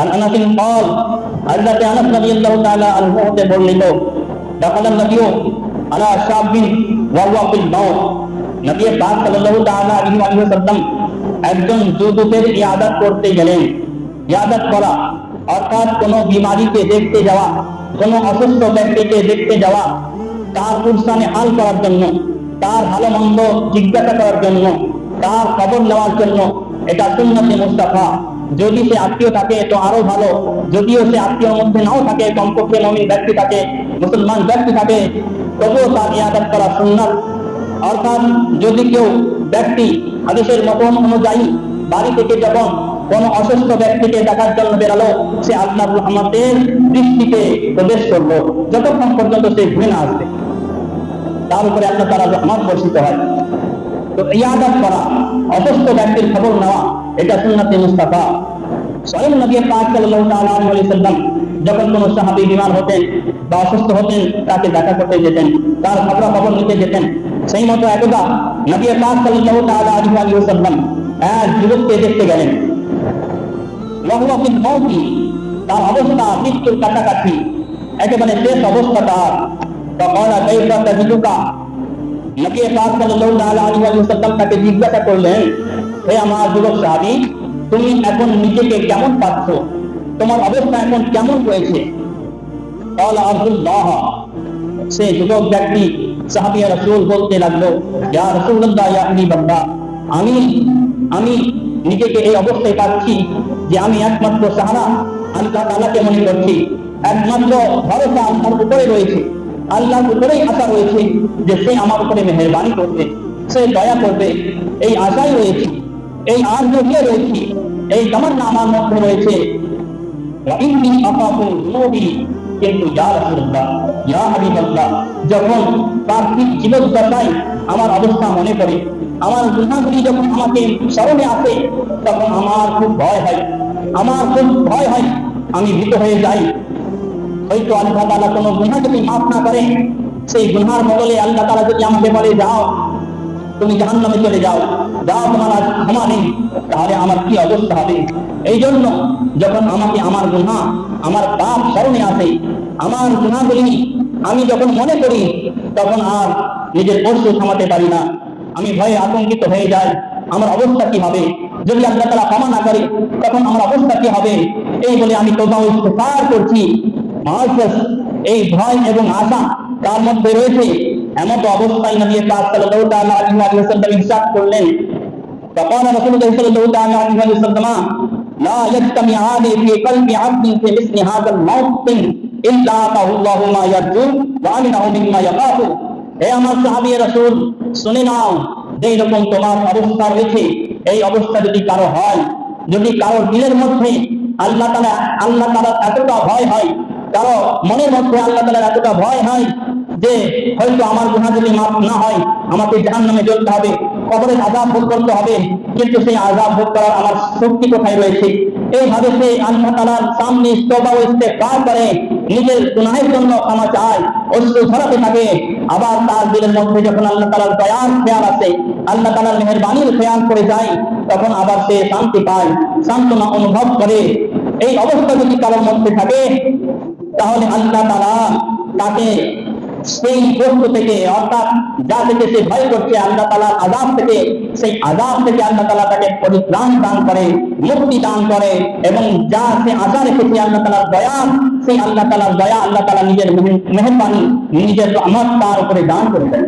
عن انس قال حضرت انس رضي الله تعالى عنه হতে বর্ণিত دخل النبي على شاب وهو في الموت নবী পাক সাল্লাল্লাহু তাআলা আলাইহি ওয়াসাল্লাম একজন যুবকের ইয়াদাত করতে গেলেন ইয়াদাত করা অর্থাৎ কোনো বিমারিকে দেখতে যাওয়া কোনো অসুস্থ ব্যক্তিকে দেখতে যাওয়া তার কুরসানে হাল করার জন্য তার ভালো মন্দ জিজ্ঞাসা করার জন্য তার খবর নেওয়ার জন্য এটা সুন্নতে মুস্তাফা যদি সে আত্মীয় থাকে, তো আরও ভালো। যদিও সে আত্মীয় মধ্যে নাও থাকে, কমপক্ষে নবীন ব্যক্তি থাকে, মুসলমান ব্যক্তি থাকে, তবুও তার ইয়াদাত করা সুন্নাত। অর্থাৎ যদি কেউ ব্যক্তি আদেশের মতন অনুযায়ী বাড়ি থেকে যখন কোন অসুস্থ ব্যক্তিকে দেখার জন্য বেরালো, সে আল্লাহ রহমতের দৃষ্টিতে প্রবেশ করল। যতক্ষণ পর্যন্ত সে ঘুরে না আসবে, তার উপরে আল্লাহ তারা রহমত বর্ষিত হয়। তো ইয়াদাত করা, অসুস্থ ব্যক্তির খবর নেওয়া এটা সুন্নতে মুস্তাফা। স্বয়ং নবী পাক সাল্লাল্লাহু তাআলা আলাইহি সাল্লাম যখন কোনো সাহাবী বিমার হতেন বা অসুস্থ হতেন, তাকে দেখা করতে যেতেন, তার খবরা খবর নিতে যেতেন। সেই মতো একদা নবী পাক সাল্লাল্লাহু তাআলা আলাইহি ওয়াসাল্লাম এক যুবককে দেখতে গেলেন। ওয়াহুয়াকিন মৌতি, তার অবস্থা, মৃত্যুর কাছাকাছি, একেবারে শেষ অবস্থা তার। তখন কাইফা তাজিদুকা নবী পাক সাল্লাল্লাহু তাআলা আলাইহি ওয়াসাল্লাম তাকে জিজ্ঞাসা করলেন হে আমার যুবক সাহাবি তুমি এখন নিজেকে কেমন পাচ্ছ? তোমার অবস্থা এখন কেমন সে যুবক ব্যক্তি সাহাবিয়া রসুল বলতে লাগল আমি আমি নিজেকে এই অবস্থায় পাচ্ছি যে আমি একমাত্র সাহারা আল্লাহ তালাকে মনে করছি। একমাত্র ভরসা আমার উপরে রয়েছে। আল্লাহর উপরেই আশা রয়েছে যে সে আমার উপরে মেহরবানি করবে। সে দয়া করবে। এই আশাই রয়েছে এই আর্য দিয়ে রয়েছি। এই তামান্না আমার মধ্যে রয়েছে। ইন্নি আপাতু কিন্তু যখন আমার অবস্থা মনে আমার গুণাগুলি যখন আমাকে স্মরণে আসে, তখন আমার খুব ভয় হয়। আমার খুব ভয় হয়। আমি ভীত হয়ে যাই। হয়তো আল্লাহ তালা কোনো গুণা যদি মাফ না করে সেই গুনার বদলে আল্লাহ তালা যদি আমাকে বলে, যাও তুমি জাহান্নামে চলে যাও। যাও তোমার আজ ক্ষমা নেই। তাহলে আমার কি অবস্থা হবে? এই জন্য যখন আমাকে আমার গুণা আমার পাপ স্মরণে আসে, আমার গুণাগুলি আমি যখন মনে করি, তখন আর নিজের পরশু থামাতে পারি না। আমি ভয়ে আতঙ্কিত হয়ে যাই। আমার অবস্থা কি হবে? যদি আল্লাহ তারা ক্ষমা না করে, তখন আমার অবস্থা কি হবে? এই বলে আমি তোবা ইস্তেফার করছি। এই ভয় এবং আশা তার মধ্যে রয়েছে। এমন তো অবস্থায় নবী পাক সাল্লাল্লাহু তাআলা আলাইহি ওয়াসাল্লাম ইরশাদ করলেন فقال رسول الله صلى الله تعالى عليه وسلم لا يجتمعان في قلب عبد في مثل هذا الموطن إلا أعطاه الله ما يرجو وأمنه مما يخاف হে আমার সাহাবী রাসূল শুনে নাও যেই রকম তোমার অবস্থা রয়েছে এই অবস্থা যদি কারো হয় যদি কারো দিলের মধ্যে আল্লাহ তাআলা আল্লাহ তাআলা এতটা ভয় হয় কারো মনের মধ্যে আল্লাহ তাআলার এতটা ভয় হয় যে হয়তো আমার গুনাহ যদি মাফ না হয়, আমাকে জাহান্নামে জ্বলতে হবে, কবরে আজাব ভোগ করতে হবে, কিন্তু সেই আজাব ভোগ করার আমার শক্তি কোথায় রয়েছে? এইভাবে সে আল্লাহ তালার সামনে স্তবা ও ইস্তেগফার করে, নিজের গুনাহের জন্য ক্ষমা চায়, অশ্রু ধরাতে থাকে। আবার তার দিলের মধ্যে যখন আল্লাহ তালার দয়ার খেয়াল আসে, আল্লাহ তালার মেহরবানির খেয়াল করে যায়, তখন আবার সে শান্তি পায়, সান্ত্বনা অনুভব করে। এই অবস্থা যদি কারোর মধ্যে থাকে, তাহলে আল্লাহ তালা তাকে সেই বস্তু থেকে, অর্থাৎ যা থেকে সে ভয় করছে, আল্লাহ তালার আজাব থেকে, সেই আজাব থেকে আল্লাহ তালা তাকে পরিত্রাণ দান করে, মুক্তি দান করে, এবং যা সে আশা রেখেছে আল্লাহ তালার দয়া, সেই আল্লাহ তালার দয়া আল্লাহ তালা নিজের মেহরবানি, নিজের আমার তার উপরে দান করে দেন।